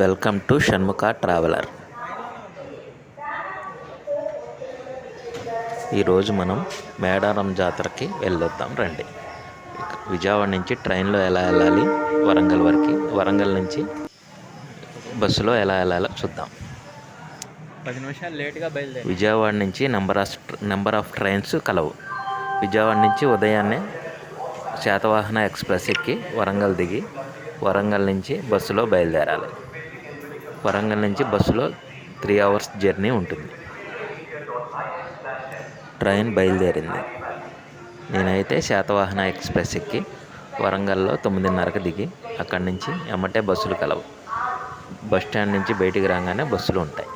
Welcome to Shanmukha traveller. ఈరోజు మనం మేడారం జాతరకి వెళ్ళొద్దాం రండి. విజయవాడ నుంచి ట్రైన్లో ఎలా వెళ్ళాలి వరంగల్ వరకు వరంగల్ నుంచి బస్సులో ఎలా వెళ్ళాలో చూద్దాం. పది నిమిషాలు లేట్గా బయలుదేరి. విజయవాడ నుంచి number of number of trains కలవు. విజయవాడ నుంచి ఉదయాన్నే శాతవాహన ఎక్స్ప్రెస్ ఎక్కి వరంగల్ దిగి వరంగల్ నుంచి బస్సులో బయలుదేరాలి. వరంగల్ నుంచి బస్సులో త్రీ అవర్స్ జర్నీ ఉంటుంది. ట్రైన్ బయలుదేరింది. నేనైతే శాతవాహన ఎక్స్ప్రెస్ ఎక్కి వరంగల్లో తొమ్మిదిన్నరకు దిగి అక్కడి నుంచి ఎమ్మటే బస్సులు కలవు. బస్ స్టాండ్ నుంచి బయటికి రాగానే బస్సులు ఉంటాయి.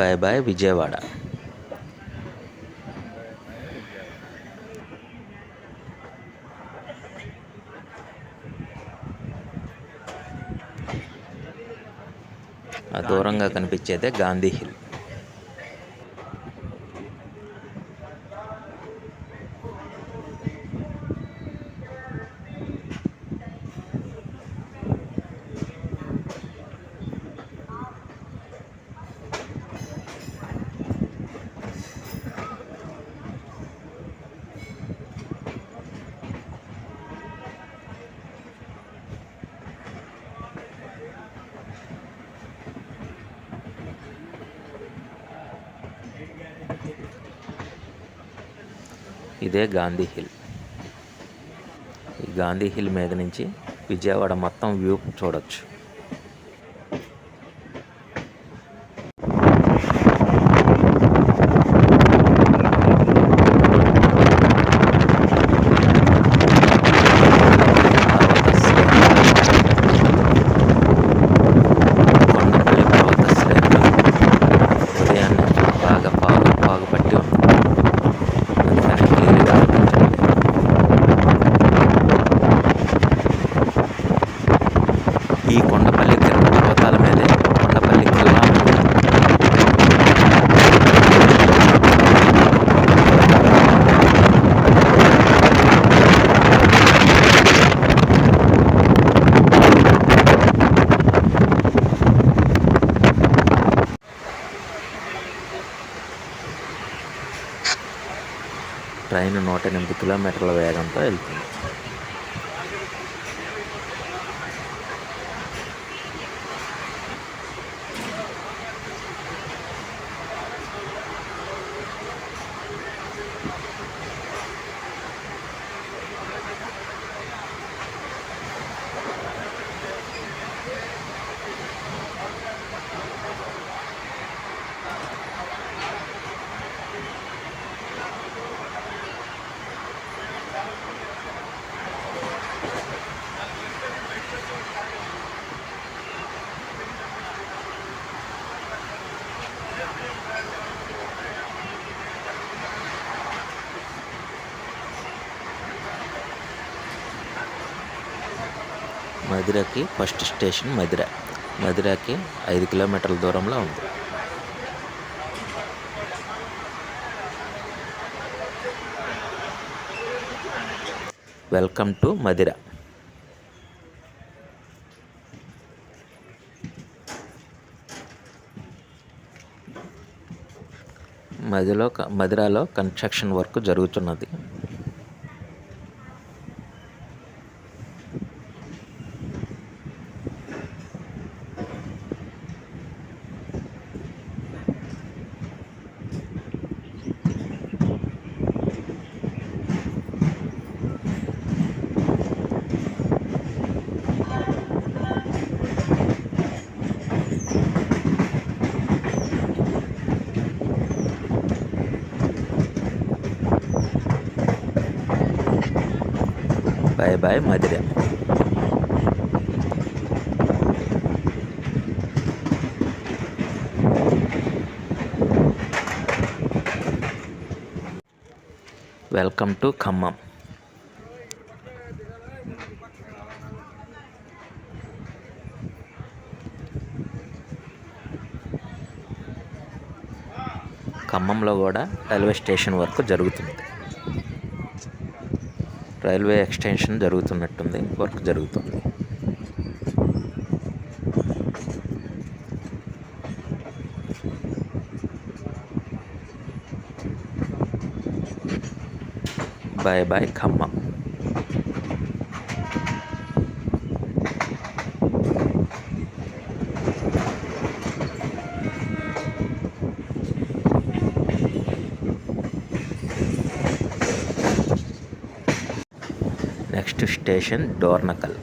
Bye bye Vijayawada. దూరంగా కనిపించేదే గాంధీ హిల్. ఇదే గాంధీ హిల్. ఈ గాంధీ హిల్ మీద నుంచి విజయవాడ మొత్తం వ్యూ చూడొచ్చు. నూట ఎనిమిది కిలోమీటర్ల వేగంతో వెళ్తుంది. మధిరకి ఫస్ట్ స్టేషన్ మధిర. మధిరకి ఐదు కిలోమీటర్ల దూరంలో ఉంది. Welcome to Madhira. మదిలో మధిరాలో కన్స్ట్రక్షన్ వర్క్ జరుగుతున్నది. Bye bye welcome to Khammam. ఖమ్మంలో కూడా రైల్వే స్టేషన్ వర్క్ జరుగుతుంది. రైల్వే ఎక్స్టెన్షన్ జరుగుతున్నట్టుంది వర్క్ జరుగుతుంది. Bye bye Khammam. Station Dornakal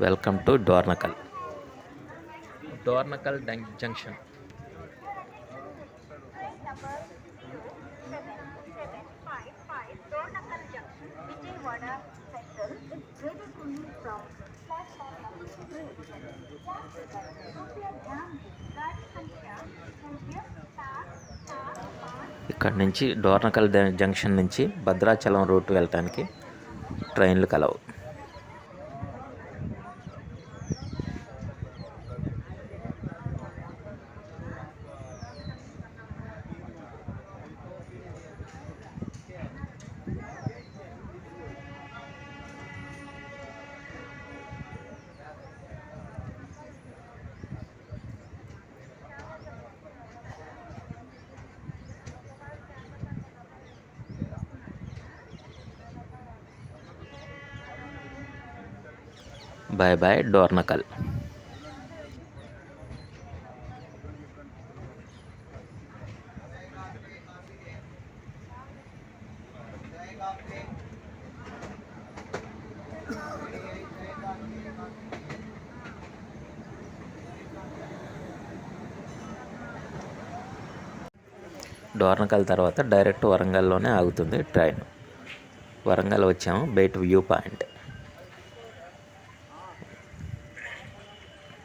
welcome to Dornakal Dornakal junction అక్కడి నుంచి డోర్నకల్ జంక్షన్ నుంచి భద్రాచలం రూట్ వెళ్ళటానికి ట్రైన్లు కలవు. Bye bye Dornakal. డోర్నకల్ తర్వాత డైరెక్ట్ వరంగల్లోనే ఆగుతుంది ట్రైన్. వరంగల్ వచ్చాము బయట వ్యూ పాయింట్.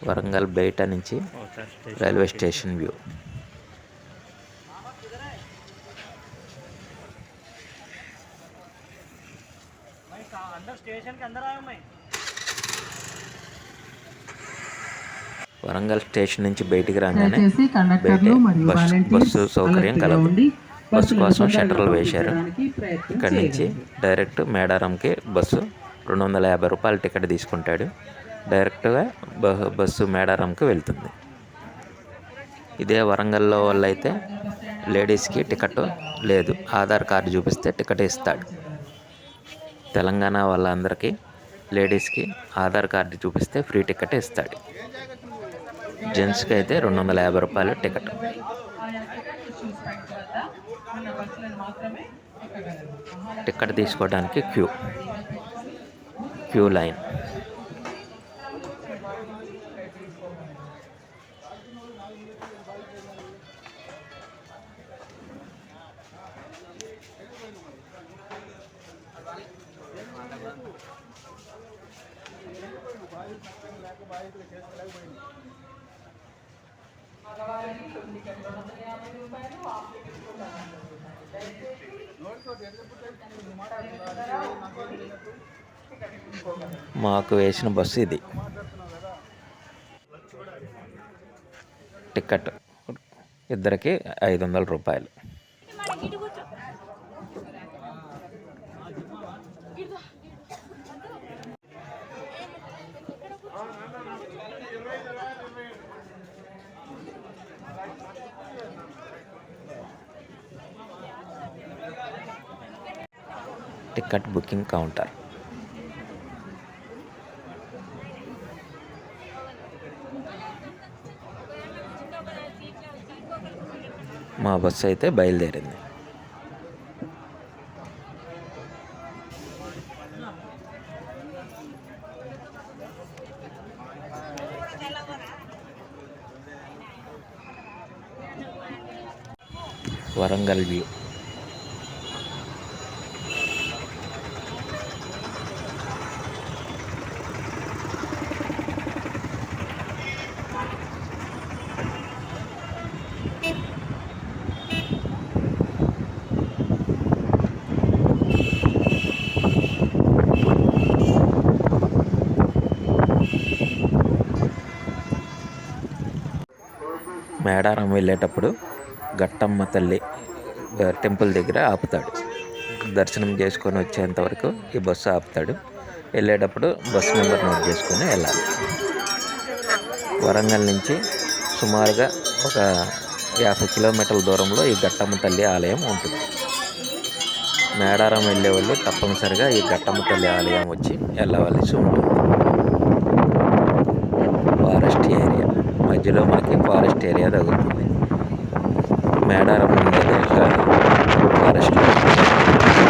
వరంగల్ బయట నుంచి railway station view. Warangal station నుంచి బయటికి రాగానే బయట బస్సు సౌకర్యం కలదు. బస్సు కోసం షటర్లు వేశారు. ఇక్కడ నుంచి డైరెక్ట్ మేడారంకి బస్సు రెండు వందల యాభై రూపాయల టికెట్ తీసుకుంటాడు. డైరెక్ట్గా బస్సు మేడారంకి వెళ్తుంది. ఇదే వరంగల్లో వాళ్ళైతే లేడీస్కి టికెట్ లేదు. ఆధార్ కార్డు చూపిస్తే టికెట్ ఇస్తాడు. తెలంగాణ వాళ్ళందరికీ లేడీస్కి ఆధార్ కార్డు చూపిస్తే ఫ్రీ టికెట్ ఇస్తాడు. జెంట్స్కి అయితే రెండు వందల యాభై రూపాయలు టికెట్. టికెట్ తీసుకోవడానికి క్యూ క్యూ లైన్. మగవారికి వందల యాభై రూపాయలు కూడా మాకు వేసిన బస్సు ఇది. టికెట్ ఇద్దరికి ఐదు వందల రూపాయలు. Ticket booking counter. మా బస్సు అయితే బయలుదేరింది. వరంగల్ వ్యూ. మేడారం వెళ్ళేటప్పుడు గట్టమ్మ తల్లి టెంపుల్ దగ్గర ఆపుతాడు. దర్శనం చేసుకొని వచ్చేంత వరకు ఈ బస్సు ఆపుతాడు. వెళ్ళేటప్పుడు బస్సు నెంబర్ నోట్ చేసుకొని వెళ్ళాలి. వరంగల్ నుంచి సుమారుగా ఒక యాభై కిలోమీటర్ల దూరంలో ఈ గట్టమ్మ తల్లి ఆలయం ఉంటుంది. మేడారం వెళ్ళే వాళ్ళు తప్పనిసరిగా ఈ గట్టమ్మ తల్లి ఆలయం వచ్చి వెళ్ళవలసి ఉంటుంది. Forest area. మధ్యలో ఏరియా తగులుతుంది మేడారం ఉండేది ఒక ఫారెస్ట్ మధ్యలో మేడారం రావడానికి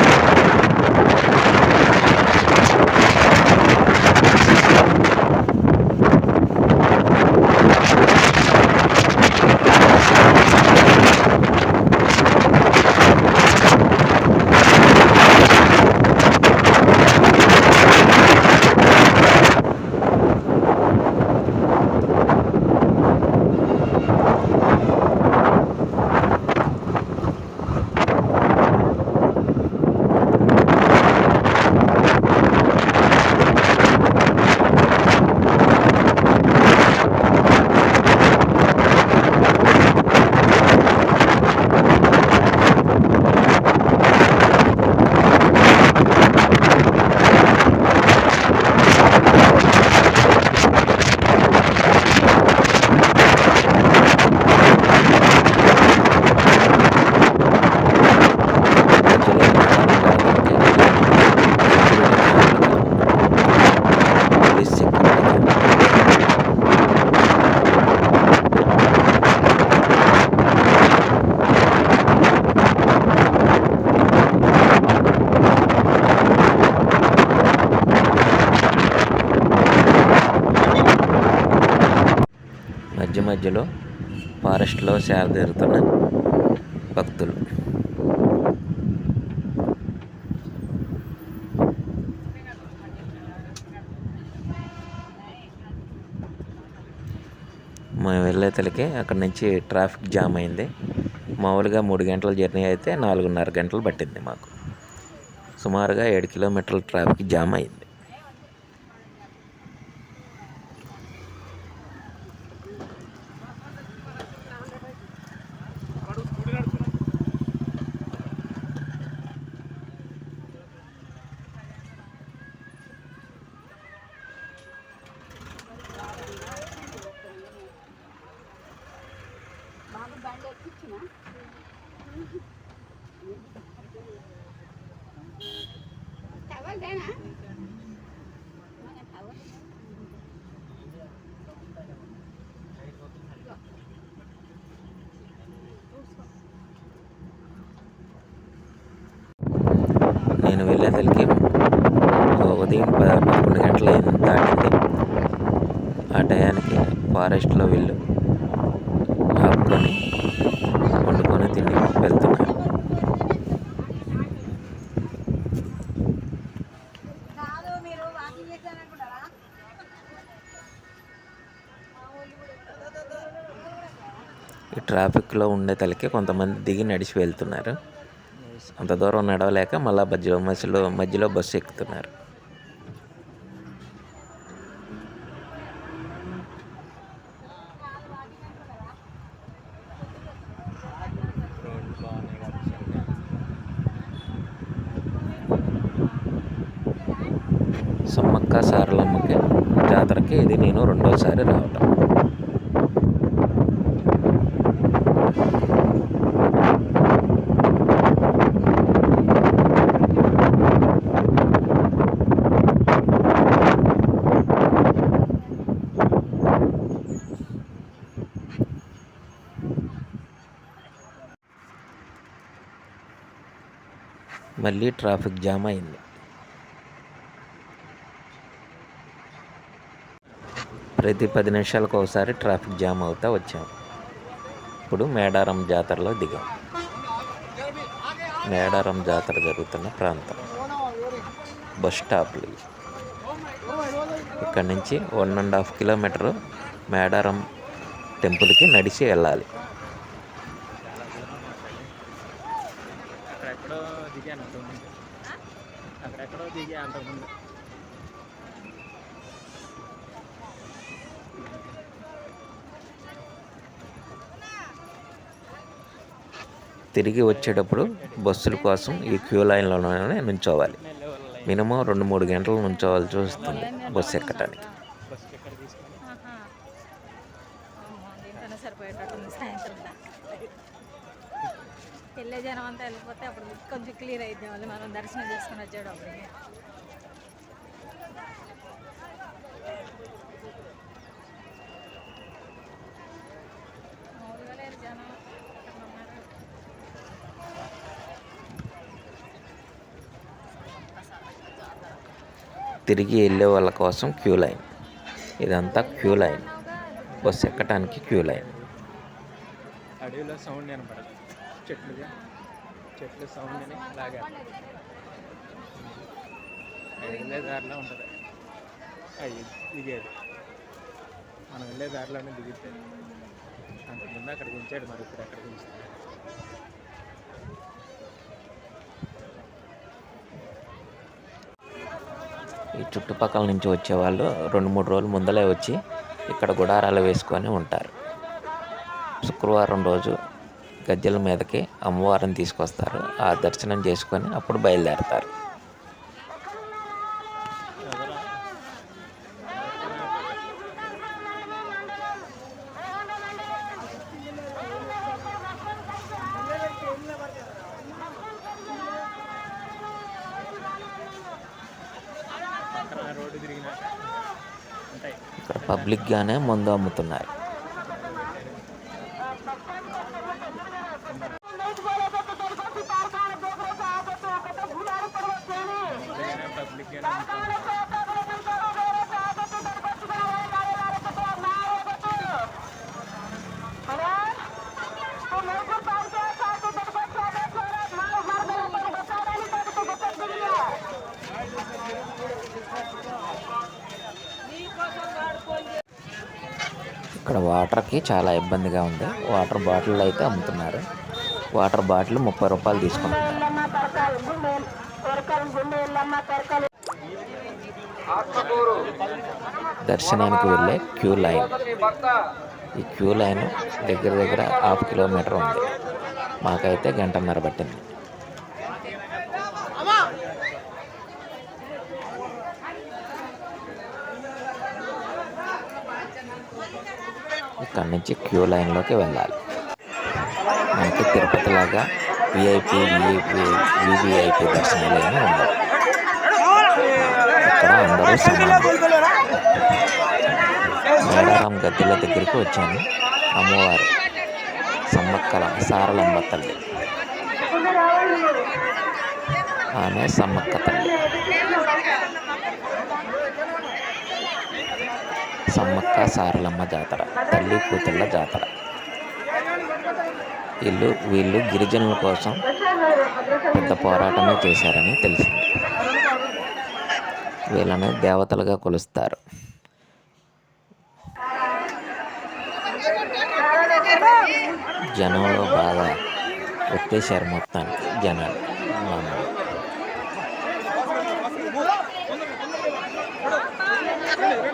పోలీస్ సెక్యూరిటీ మధ్య మధ్యలో ఫారెస్ట్లో సేదీరుతున్న భక్తులు. మేము వెళ్ళేతలకి అక్కడ నుంచి ట్రాఫిక్ జామ్ అయింది. మామూలుగా మూడు గంటల జర్నీ అయితే నాలుగున్నర గంటలు పట్టింది మాకు. సుమారుగా ఏడు కిలోమీటర్ల ట్రాఫిక్ జామ్ అయింది. నేను వెళ్ళేసరికి ఉదయం పదకొండు గంటల దాటింది. ఆ టయానికి ఫారెస్ట్లో వెళ్ళు ట్రాఫిక్లో ఉండే తలకి కొంతమంది దిగి నడిచి వెళ్తున్నారు. అంత దూరం నడవలేక మళ్ళీ మధ్యలో మధ్యలో బస్సు ఎక్కుతున్నారు సమ్మక్క సారలమ్మకి జాతరకి ఇది నేను రెండోసారి రావటం మళ్ళీ ట్రాఫిక్ జామ్ అయింది. ప్రతి పది నిమిషాలకు ఒకసారి ట్రాఫిక్ జామ్ అవుతా వచ్చాం. ఇప్పుడు మేడారం జాతరలో దిగాం. మేడారం జాతర జరుగుతున్న ప్రాంతం. బస్ స్టాప్లు ఇక్కడ నుంచి one and half kilometer Medaram టెంపుల్కి నడిచి వెళ్ళాలి అక్కడెక్కడో దిగాను అంతకుముందు అక్కడెక్కడో దిగి అంతకుముందు. తిరిగి వచ్చేటప్పుడు బస్సుల కోసం ఈ క్యూ లైన్లోనే నుంచోవాలి. మినిమం రెండు మూడు గంటలు నుంచోవాల్సి వస్తుంది బస్సు ఎక్కటానికి. అంతా వెళ్ళిపోతే అప్పుడు కొంచెం క్లియర్ అయితే మళ్ళీ మనం దర్శనం చేసుకుని వచ్చేటప్పటికి మామూలుగా లేరు జనం ఎక్కడ ఉన్నారు? తిరిగి వెళ్ళే వాళ్ళ కోసం క్యూ లైన్. ఇదంతా క్యూ లైన్. బస్సు ఎక్కటానికి క్యూ లైన్. అడవిలో సౌండ్ చెట్లుగా. చెట్లు సౌండ్ అని అలాగే. వెళ్ళే దారిలో ఉంటుంది. అయ్యి దిగేది. మనం వెళ్ళే దారిలోనే దిగితే. అంతకుముందు అక్కడ దించాడు మరి ఇప్పుడు ఎక్కడ దించుతాడు ఈ చుట్టుపక్కల నుంచి వచ్చే వాళ్ళు రెండు మూడు రోజులు ముందలే వచ్చి ఇక్కడ గుడారాలు వేసుకొని ఉంటారు. శుక్రవారం రోజు గజ్జల మీదకి అమ్మవారిని తీసుకొస్తారు. ఆ దర్శనం చేసుకొని అప్పుడు బయలుదేరతారు. పబ్లిక్గానే మందు అమ్ముతున్నారు పబ్లిక్గానే ఉంటుంది ఇక్కడ వాటర్కి చాలా ఇబ్బందిగా ఉంది. వాటర్ బాటిల్ అయితే అమ్ముతున్నారు. వాటర్ బాటిల్ ముప్పై రూపాయలు తీసుకుంటున్నారు. దర్శనానికి వెళ్ళే క్యూ లైన్. ఈ క్యూ లైన్ దగ్గర దగ్గర హాఫ్ కిలోమీటర్ ఉంది. మాకైతే గంటన్నర పట్టింది. ఇక్కడ నుంచి క్యూ లైన్లోకి వెళ్ళాలి. మనకి తిరుపతి లాగా విఐపి విఐపి వివిఐపి దర్శనాలు ఏమీ ఉండవు. ఇక్కడ అందరూ సమానం. మేడారం గద్దెల దగ్గరికి వచ్చాను. అమ్మవారు సమ్మక్కల సారలమ్మ తల్లి. ఆమె సమ్మక్క తల్లి. సమ్మక్క సారలమ్మ జాతర తల్లి కూతుళ్ళ జాతర. వీళ్ళు వీళ్ళు గిరిజనుల కోసం పెద్ద పోరాటమే చేశారని తెలిసింది. వీళ్ళని దేవతలుగా కొలుస్తారు. జనంలో బాగా ఎత్తేసారు మొత్తానికి జనాలు.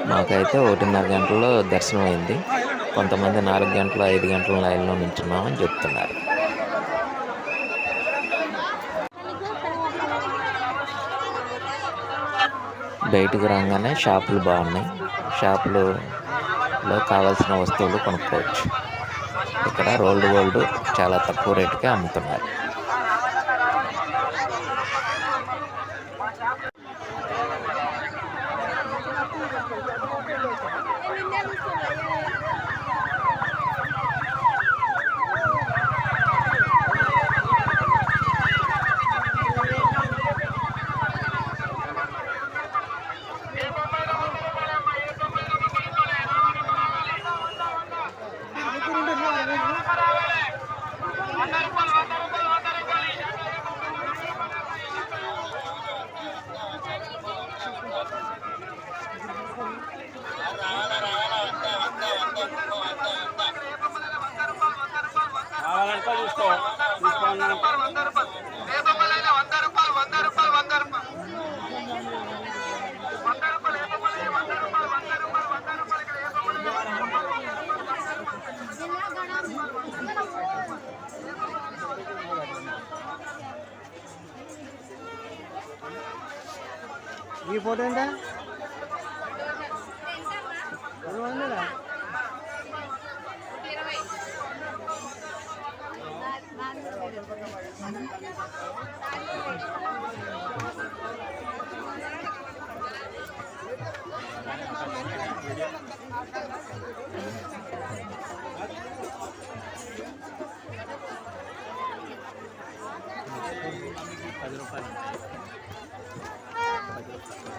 మాకైతే ఒకటిన్నర గంటల్లో దర్శనం అయింది కొంతమంది నాలుగు గంటలు ఐదు గంటల లైన్లో నించున్నామని చెప్తున్నారు. బయటకు రాగానే షాపులు బాగున్నాయి. షాపులలో కావాల్సిన వస్తువులు కొనుక్కోవచ్చు. ఇక్కడ రోల్డ్ గోల్డ్ చాలా తక్కువ రేటుకే అమ్ముతున్నారు. ఈ ఫోటో ఎంత రెండు వందలా పది రూపాయలు పది రూపాయలు